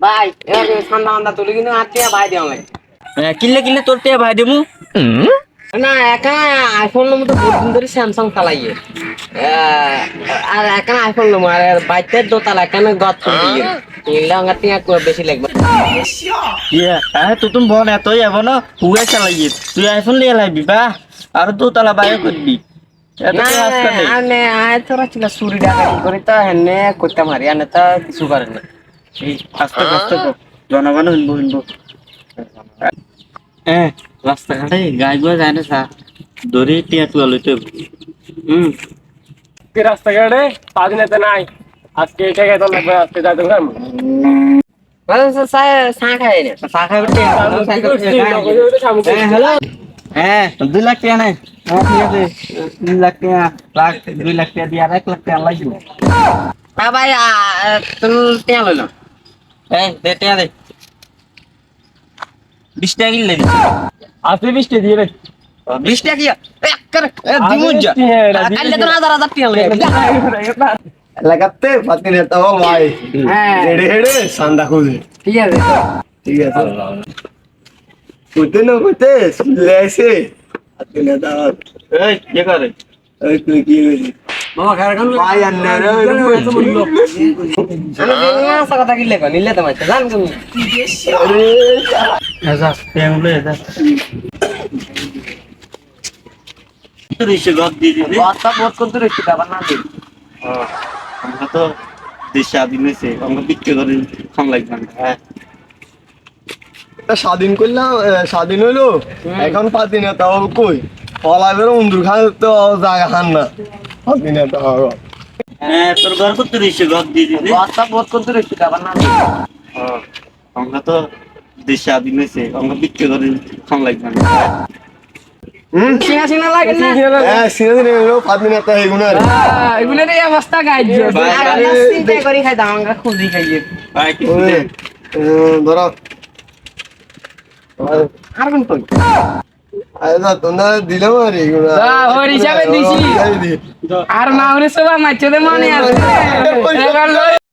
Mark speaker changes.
Speaker 1: ভাই এবার ঠান্ডা তুলি কিন্তু আত্মীয় ভাই দেওয়া লাগে
Speaker 2: হ্যাঁ, কিনলে কিনলে তোর তে ভাই দেবো।
Speaker 1: না একা আইফোন লম তো বহুত দিন ধরে স্যামসাং চালাইয়ে। আর একা আইফোন লম আর বাইতে দোতালা এখানে গত দিয়ে। নিলে আমার টিয়া বেশি লাগবে।
Speaker 2: ইয়ে হ্যাঁ তো তুমি বোন এতই যাব না হুয়ে চালাইয়ে। তুই আইফোন লিয়ে লাইবি বা? আর তো তালা বাইরে করবি
Speaker 1: তোরা ছিল চুরি ডাকাতি করে তো হেনে করতে মারি আনে তো কিছু করে না।
Speaker 2: আস্তে আস্তে জনগণ শুনব শুনব হ্যাঁ রাস্তাঘাটে গাই গুয়া যায় না চা দড়ি টিয়া টুয়া লইতে। হুম।
Speaker 3: রাস্তাঘাটে পাঁচ নেতা নাই। আজকে এটা খেতে লাগবে আজকে যাইতে হবে
Speaker 1: খাই না।
Speaker 2: চা খাবে টিয়া
Speaker 3: হ্যালো?
Speaker 2: হ্যাঁ দুই লাখ টাকা নাই হ্যাঁ ঠিক আছে। তিন লাখ টাকা লাখ দুই লাখ টাকা দিয়ে আর এক লাখ টাকা লাগবে।
Speaker 1: ভাই তুমি লইল
Speaker 2: এই দে টাকা দে বিশ টাকা কিনলে দিচ্ছি
Speaker 3: আজকে বৃষ্টি দিয়ে রে
Speaker 2: বিশ টাকা কি এক করে দিমুন যা
Speaker 1: কালকে তো হাজার হাজার টিয়া লইল
Speaker 4: লাগাতে পাতি নেতা ও ভাই
Speaker 1: হ্যাঁ
Speaker 4: হেড়ে হেড়ে সান্দা খুঁজে
Speaker 1: ঠিক আছে
Speaker 4: ঠিক আছে কইতে না কইতে লেসে পাতি নেতা
Speaker 2: এই কি করে
Speaker 4: ওই তুই
Speaker 1: না
Speaker 2: আমরা তো দেশ স্বাধীন হয়েছে আমরা বিক্রি করে খাম লাগবে না। হ্যাঁ।
Speaker 4: স্বাধীন করলাম স্বাধীন হইল? এখন পাতি নেতা ও কই? পলা বেরো উন্দুর খান তো জায়গা খান না।
Speaker 2: হ্যাঁ তোর ঘর করতে এসে গপ দিয়ে দিবি।
Speaker 1: কথা বহুত করতে রইছি আবার না দিই
Speaker 2: আমরা তো দেশ স্বাধীন হয়েছে আমরা বিক্রি করে লাগবে না।
Speaker 4: হ্যাঁ আর ধরো।
Speaker 1: কোন
Speaker 4: আরে দিলাম আর
Speaker 1: না হলে সবাই মাছ মনে আছে